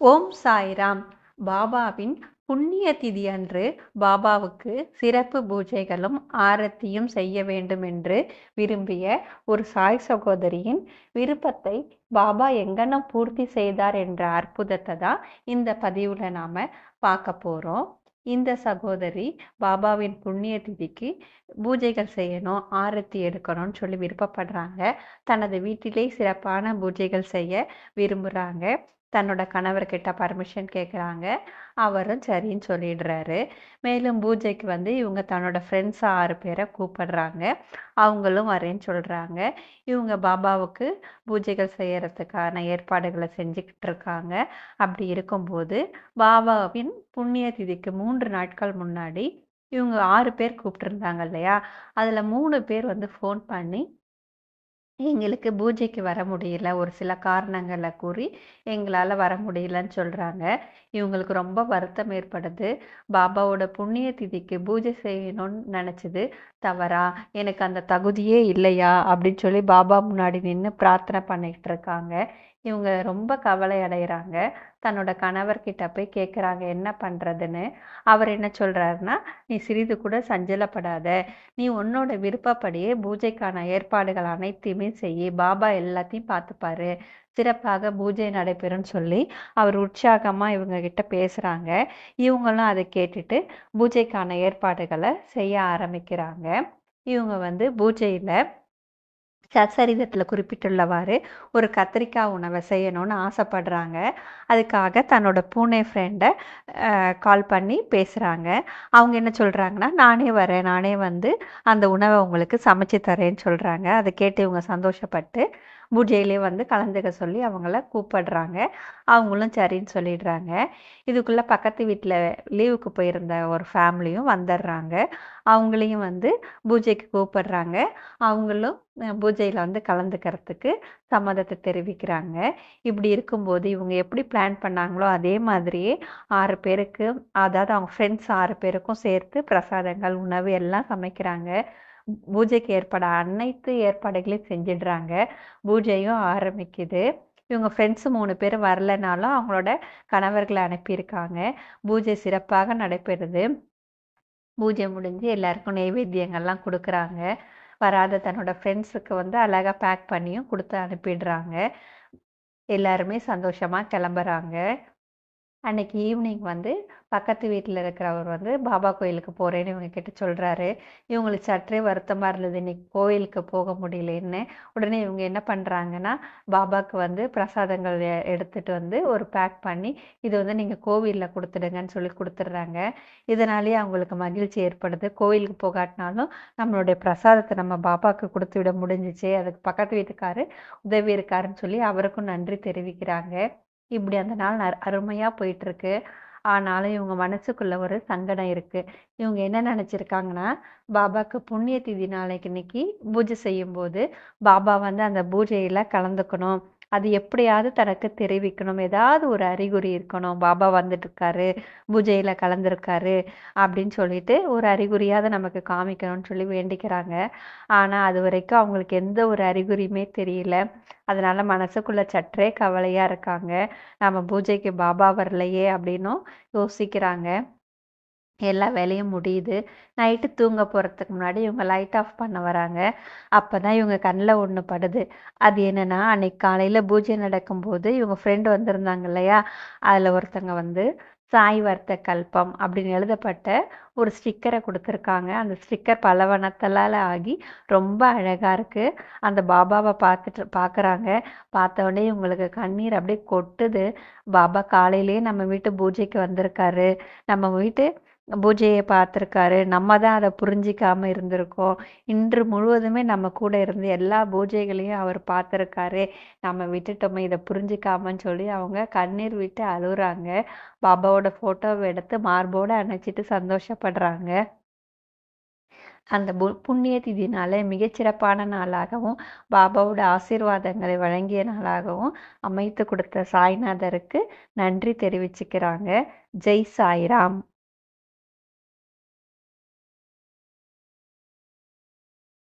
ஓம் சாய்ராம். பாபாவின் புண்ணிய திதி அன்று பாபாவுக்கு சிறப்பு பூஜைகளும் ஆரத்தியும் செய்ய வேண்டும் என்று விரும்பிய ஒரு சாய் சகோதரியின் விருப்பத்தை பாபா எங்கனம் பூர்த்தி செய்தார் என்ற அற்புதத்தை தான் இந்த பதிவில் நாம் பார்க்க போகிறோம் இந்த சகோதரி பாபாவின் புண்ணிய திதிக்கு பூஜைகள் செய்யணும் ஆரத்தி எடுக்கணும்னு சொல்லி விருப்பப்படுறாங்க. தனது வீட்டிலே சிறப்பான பூஜைகள் செய்ய விரும்புகிறாங்க தன்னோட கணவர்கிட்ட பர்மிஷன் கேட்குறாங்க அவரும் சரின்னு சொல்லிடுறாரு. மேலும் பூஜைக்கு வந்து இவங்க தன்னோட ஃப்ரெண்ட்ஸ் ஆறு பேரை கூப்பிடுறாங்க. அவங்களும் வரேன்னு சொல்கிறாங்க இவங்க பாபாவுக்கு பூஜைகள் செய்கிறதுக்கான ஏற்பாடுகளை செஞ்சுக்கிட்டு இருக்காங்க. அப்படி இருக்கும்போது பாபாவின் புண்ணிய திதிக்கு மூன்று நாட்கள் முன்னாடி இவங்க ஆறு பேர் கூப்பிட்டுருந்தாங்க இல்லையா? அதில் மூணு பேர் வந்து ஃபோன் பண்ணி எங்களுக்கு பூஜைக்கு வர முடியல. ஒரு சில காரணங்களை கூறி எங்களால் வர முடியலன்னு சொல்கிறாங்க இவங்களுக்கு ரொம்ப வருத்தம் ஏற்படுது. பாபாவோட புண்ணிய திதிக்கு பூஜை செய்யணும்னு நினச்சது. தவறா? எனக்கு அந்த தகுதியே இல்லையா? அப்படின்னு சொல்லி பாபா முன்னாடி நின்று பிரார்த்தனை பண்ணிக்கிட்டு இருக்காங்க. இவங்க ரொம்ப கவலை அடைகிறாங்க தன்னோட கணவர்கிட்ட போய் கேட்குறாங்க என்ன பண்ணுறதுன்னு அவர் என்ன சொல்கிறாருன்னா நீ சிறிது கூட சஞ்சலப்படாத. நீ உன்னோட விருப்பப்படியே பூஜைக்கான ஏற்பாடுகள் அனைத்தையுமே செய் பாபா எல்லாத்தையும் பார்த்துப்பாரு. சிறப்பாக பூஜை நடைபெறும்னு சொல்லி அவர் உற்சாகமாக இவங்க கிட்ட பேசுகிறாங்க இவங்களும் அதை கேட்டுட்டு பூஜைக்கான ஏற்பாடுகளை செய்ய ஆரம்பிக்கிறாங்க. இவங்க வந்து பூஜையில் சச்சரிதத்தில் குறிப்பிட்டுள்ளவாறு ஒரு கத்திரிக்காய் உணவை செய்யணும்னு ஆசைப்படுறாங்க. அதுக்காக தன்னோட பூனே ஃப்ரெண்டை கால் பண்ணி பேசுகிறாங்க அவங்க என்ன சொல்கிறாங்கன்னா நானே வரேன் நானே வந்து அந்த உணவை உங்களுக்கு சமைச்சு தரேன்னு சொல்கிறாங்க அதை கேட்டு இவங்க சந்தோஷப்பட்டு பூஜையிலே வந்து கலந்துக்க சொல்லி அவங்கள கூப்பிடுறாங்க. அவங்களும் சரின்னு சொல்லிடுறாங்க. இதுக்குள்ளே பக்கத்து வீட்டில் லீவுக்கு போயிருந்த ஒரு ஃபேமிலியும் வந்துடுறாங்க. அவங்களையும் வந்து பூஜைக்கு கூப்பிடுறாங்க. அவங்களும் பூஜையில் வந்து கலந்துக்கிறதுக்கு சம்மதத்தை தெரிவிக்கிறாங்க. இப்படி இருக்கும்போது இவங்க எப்படி பிளான் பண்ணாங்களோ அதே மாதிரியே ஆறு பேருக்கு அதாவது அவங்க ஃப்ரெண்ட்ஸ் ஆறு பேருக்கும் சேர்த்து பிரசாதங்கள் உணவு எல்லாம் சமைக்கிறாங்க. பூஜைக்கு ஏற்பட அனைத்து ஏற்பாடுகளையும் செஞ்சிடுறாங்க. பூஜையும் ஆரம்பிக்குது. இவங்க ஃப்ரெண்ட்ஸு மூணு பேர் வரலனாலும் அவங்களோட கணவர்களை அனுப்பியிருக்காங்க. பூஜை சிறப்பாக நடைபெறுது. பூஜை முடிஞ்சு எல்லாருக்கும் நைவேத்தியங்கள்லாம் கொடுக்குறாங்க. வராத தன்னோட ஃப்ரெண்ட்ஸுக்கு வந்து அழகாக பேக் பண்ணியும் கொடுத்து அனுப்பிடுறாங்க. எல்லாருமே சந்தோஷமாக கிளம்புறாங்க. அன்னைக்கு ஈவினிங் வந்து பக்கத்து வீட்டில் இருக்கிறவர் வந்து பாபா கோயிலுக்கு போகிறேன்னு இவங்க கிட்ட சொல்கிறாரு இவங்களுக்கு சற்றே வருத்தமாக இருந்தது. இன்னைக்கு கோயிலுக்கு போக முடியலன்னு. உடனே இவங்க என்ன பண்ணுறாங்கன்னா பாபாவுக்கு வந்து பிரசாதங்கள் எடுத்துகிட்டு வந்து ஒரு பேக் பண்ணி இது வந்து நீங்கள் கோவிலில் கொடுத்துடுங்கன்னு சொல்லி கொடுத்துட்றாங்க. இதனாலேயே அவங்களுக்கு மகிழ்ச்சி ஏற்படுது. கோவிலுக்கு போகாட்டினாலும் நம்மளுடைய பிரசாதத்தை நம்ம பாபாவுக்கு கொடுத்து விட முடிஞ்சிச்சு. அதுக்கு பக்கத்து வீட்டுக்காரு உதவி இருக்காருன்னு சொல்லி அவருக்கும் நன்றி தெரிவிக்கிறாங்க. இப்படி அந்த நாள் அருமையாக போயிட்டுருக்கு. ஆனாலும் இவங்க மனசுக்குள்ள ஒரு சங்கடம் இருக்குது இவங்க என்ன நினச்சிருக்காங்கன்னா பாபாவுக்கு புண்ணிய திதி நாளைக்கு இன்னைக்கு பூஜை செய்யும்போது பாபா வந்து அந்த பூஜையில் கலந்துக்கணும். அது எப்படியாவது தனக்கு தெரிவிக்கணும். ஏதாவது ஒரு அறிகுறி இருக்கணும். பாபா வந்துட்டு இருக்காரு பூஜையில் கலந்துருக்காரு அப்படின்னு சொல்லிட்டு ஒரு அறிகுறியாவது நமக்கு காமிக்கணும்னு சொல்லி வேண்டிக்கிறாங்க. ஆனால் அது வரைக்கும் அவங்களுக்கு எந்த ஒரு அறிகுறியுமே தெரியல. அதனால மனசுக்குள்ள சற்றே கவலையாக இருக்காங்க. நம்ம பூஜைக்கு பாபா வரலையே அப்படின்னும் யோசிக்கிறாங்க. எல்லா வேலையும் முடியுது. நைட்டு தூங்க போகிறதுக்கு முன்னாடி இவங்க லைட் ஆஃப் பண்ண வராங்க. அப்போ தான் இவங்க கண்ணில் ஒன்று படுது. அது என்னென்னா அன்னைக்கு காலையில் பூஜை நடக்கும்போது இவங்க ஃப்ரெண்டு வந்திருந்தாங்க இல்லையா? அதில் ஒருத்தங்க வந்து சாய் வர்த்த கல்பம் அப்படின்னு எழுதப்பட்ட ஒரு ஸ்டிக்கரை கொடுத்துருக்காங்க. அந்த ஸ்டிக்கர் பலவனத்தலால் ஆகி ரொம்ப அழகாக இருக்குது அந்த பாபாவை பார்த்துட்டு பார்க்குறாங்க. பார்த்தோடனே இவங்களுக்கு கண்ணீர் அப்படியே கொட்டுது. பாபா காலையிலேயே நம்ம வீட்டு பூஜைக்கு வந்திருக்காரு. நம்ம வீட்டு பூஜையை பார்த்துருக்காரு. நம்ம தான் அதை புரிஞ்சிக்காமல் இருந்திருக்கோம். இன்று முழுவதுமே நம்ம கூட இருந்து எல்லா பூஜைகளையும் அவர் பார்த்துருக்காரு. நம்ம விட்டுட்டோமே இதை புரிஞ்சிக்காமன்னு சொல்லி அவங்க கண்ணீர் விட்டு அழுகுறாங்க. பாபாவோட ஃபோட்டோவை எடுத்து மார்போடு அணைச்சிட்டு சந்தோஷப்படுறாங்க. அந்த பு புண்ணிய திதினால மிகச்சிறப்பான நாளாகவும் பாபாவோட ஆசீர்வாதங்களை வழங்கிய நாளாகவும் அமைத்து கொடுத்த சாய்நாதருக்கு நன்றி தெரிவிச்சுக்கிறாங்க. ஜெய் சாய்ராம்.